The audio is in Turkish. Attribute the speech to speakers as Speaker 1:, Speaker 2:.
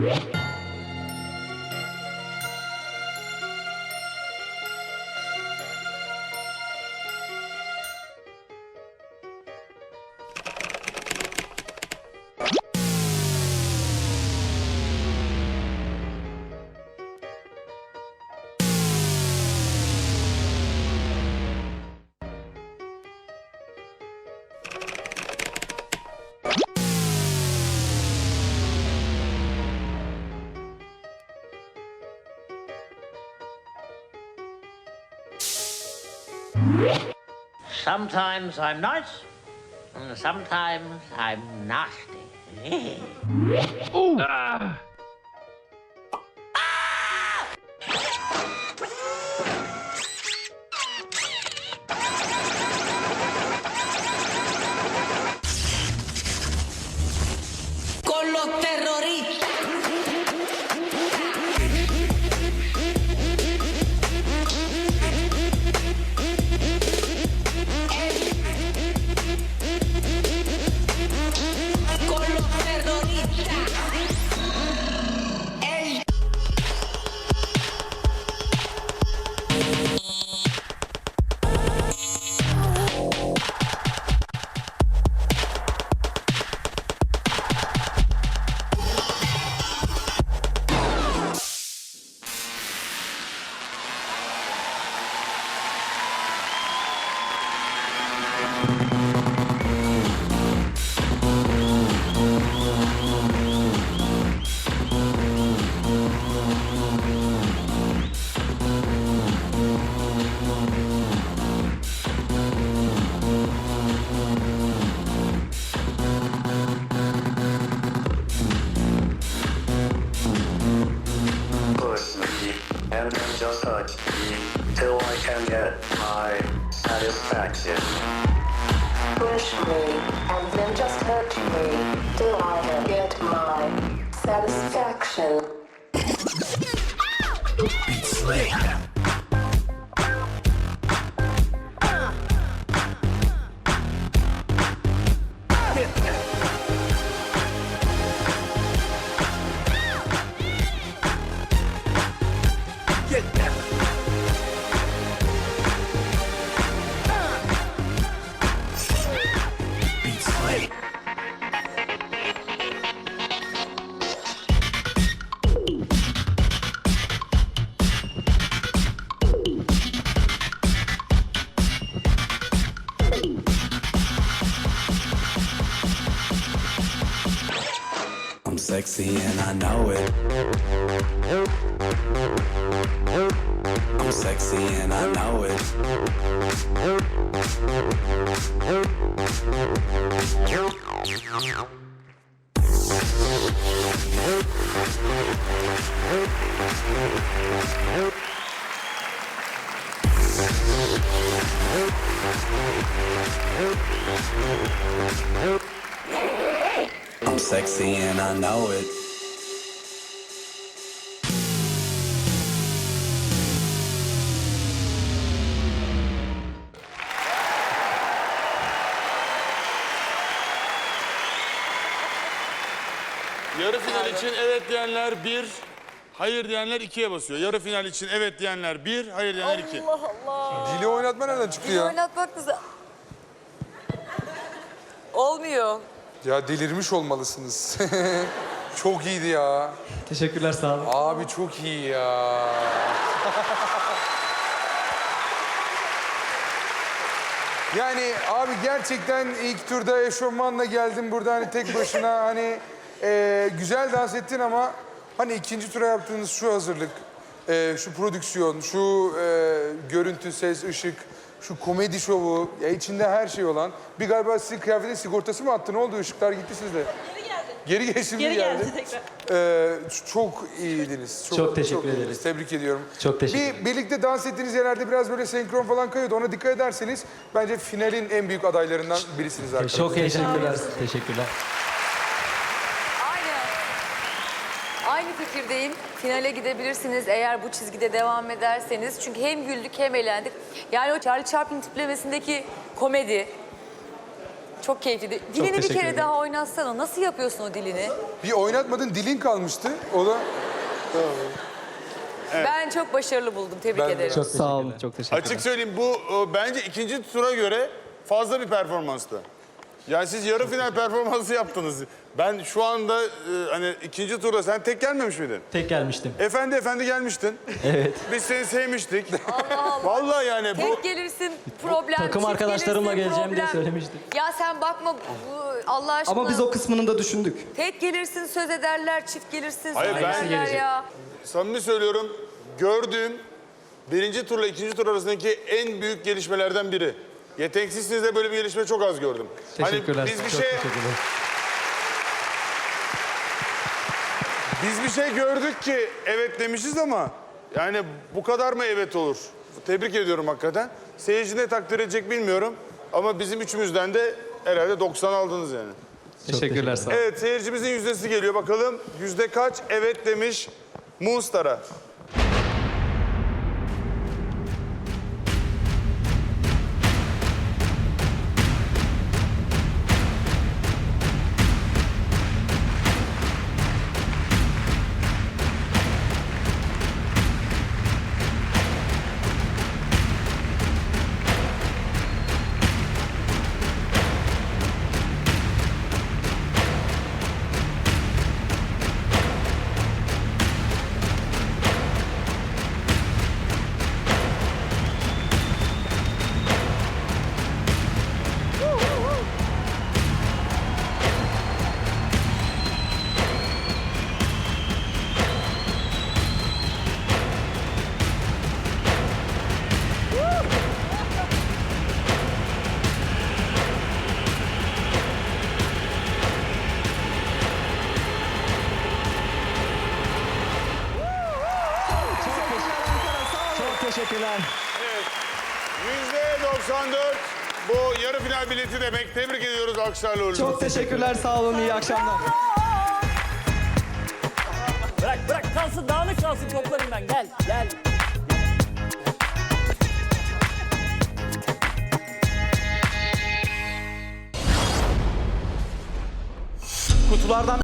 Speaker 1: Yeah. Sometimes I'm nice, and sometimes I'm nasty.
Speaker 2: con
Speaker 3: just touch me till I can get my satisfaction.
Speaker 4: I'm sexy and I know it. I'm sexy and I know it. I'm sexy and I know it.
Speaker 5: Yarı final için evet diyenler bir, hayır diyenler ikiye basıyor. Yarı final için evet diyenler bir, hayır diyenler iki.
Speaker 6: Allah Allah.
Speaker 7: Dili oynatma nereden çıktı
Speaker 6: Dili
Speaker 7: ya?
Speaker 6: oynatmak güzel. Olmuyor.
Speaker 7: Ya delirmiş olmalısınız. çok iyiydi ya.
Speaker 8: Teşekkürler sağ olun.
Speaker 7: Abi çok iyi ya. Yani abi gerçekten ilk turda eşofmanla geldin burada hani tek başına hani e, güzel dans ettin ama hani ikinci tura yaptığınız şu hazırlık, e, şu prodüksiyon, şu e, görüntü, ses, ışık, şu komedi şovu, ya içinde her şey olan. Bir galiba sizin kıyafetin sigortası mı attı? Ne oldu? Işıklar gitti sizde. Geri geldi. Geri geldi.
Speaker 6: Geri tekrar.
Speaker 7: Ee, çok iyiydiniz.
Speaker 8: Çok teşekkür
Speaker 7: iyiydiniz.
Speaker 8: ederiz.
Speaker 7: Tebrik ediyorum.
Speaker 8: Çok teşekkür
Speaker 7: Bir birlikte dans ettiğiniz yerlerde biraz böyle senkron falan kayıyordu. Ona dikkat ederseniz bence finalin en büyük adaylarından birisiniz arkadaşlar.
Speaker 8: Çok teşekkürler. Teşekkürler.
Speaker 6: Aynı. Aynı fikirdeyim. Finale gidebilirsiniz eğer bu çizgide devam ederseniz. Çünkü hem güldük hem eğlendik. Yani o Charlie Chaplin tiplemesindeki komedi Çok keyifli. Dilini bir
Speaker 8: teşekkür
Speaker 6: kere
Speaker 8: ederim.
Speaker 6: daha oynatsana. Nasıl yapıyorsun o dilini?
Speaker 7: Bir oynatmadın dilin kalmıştı. O da
Speaker 6: Ben çok başarılı buldum. Tebrik
Speaker 7: Ben de.
Speaker 6: ederim.
Speaker 8: Çok sağ olun. Çok teşekkürler.
Speaker 5: Açık söyleyeyim bu e, bence ikinci tura göre fazla bir performanstı. Yani siz yarı final performansı yaptınız. Ben şu anda e, hani ikinci turda sen tek gelmemiş miydin?
Speaker 8: Tek gelmiştim.
Speaker 5: Efendi efendi gelmiştin.
Speaker 8: Evet.
Speaker 5: Biz seni sevmiştik.
Speaker 6: Allah Allah.
Speaker 5: Vallahi yani bu
Speaker 6: Tek gelirsin problem.
Speaker 8: Takım
Speaker 6: çift
Speaker 8: arkadaşlarımla
Speaker 6: gelirsin,
Speaker 8: geleceğim diye
Speaker 6: problem.
Speaker 8: söylemiştim.
Speaker 6: Ya sen bakma bu, Allah aşkına.
Speaker 8: Ama biz o kısmını da düşündük.
Speaker 6: Tek gelirsin söz ederler, çift gelirsin
Speaker 5: Hayır,
Speaker 6: söz
Speaker 5: ben-
Speaker 6: ederler
Speaker 8: gelecek.
Speaker 6: ya.
Speaker 5: samimi söylüyorum gördüğüm birinci turla ikinci tur arasındaki en büyük gelişmelerden biri. Yeteneksizsiniz böyle bir gelişme çok az gördüm.
Speaker 8: Teşekkürler.
Speaker 5: Hani biz bir
Speaker 8: Çok
Speaker 5: şey
Speaker 8: teşekkürler.
Speaker 5: Biz bir şey gördük ki evet demişiz ama yani bu kadar mı evet olur? Tebrik ediyorum hakikaten. Seyirci ne takdir edecek bilmiyorum ama bizim üçümüzden de herhalde 90 aldınız yani.
Speaker 8: Teşekkürler sağ olun.
Speaker 5: Evet seyircimizin yüzdesi geliyor bakalım. Yüzde kaç evet demiş Moonstar'a.
Speaker 8: Teşekkürler.
Speaker 5: Yüzde 94 bu yarı final bileti demek. Tebrik ediyoruz alkışlarla uğurluyoruz.
Speaker 8: Çok teşekkürler. Sağ olun. İyi akşamlar.
Speaker 9: Bırak bırak kalsın dağınık kalsın toplarım ben gel gel.
Speaker 8: Kutulardan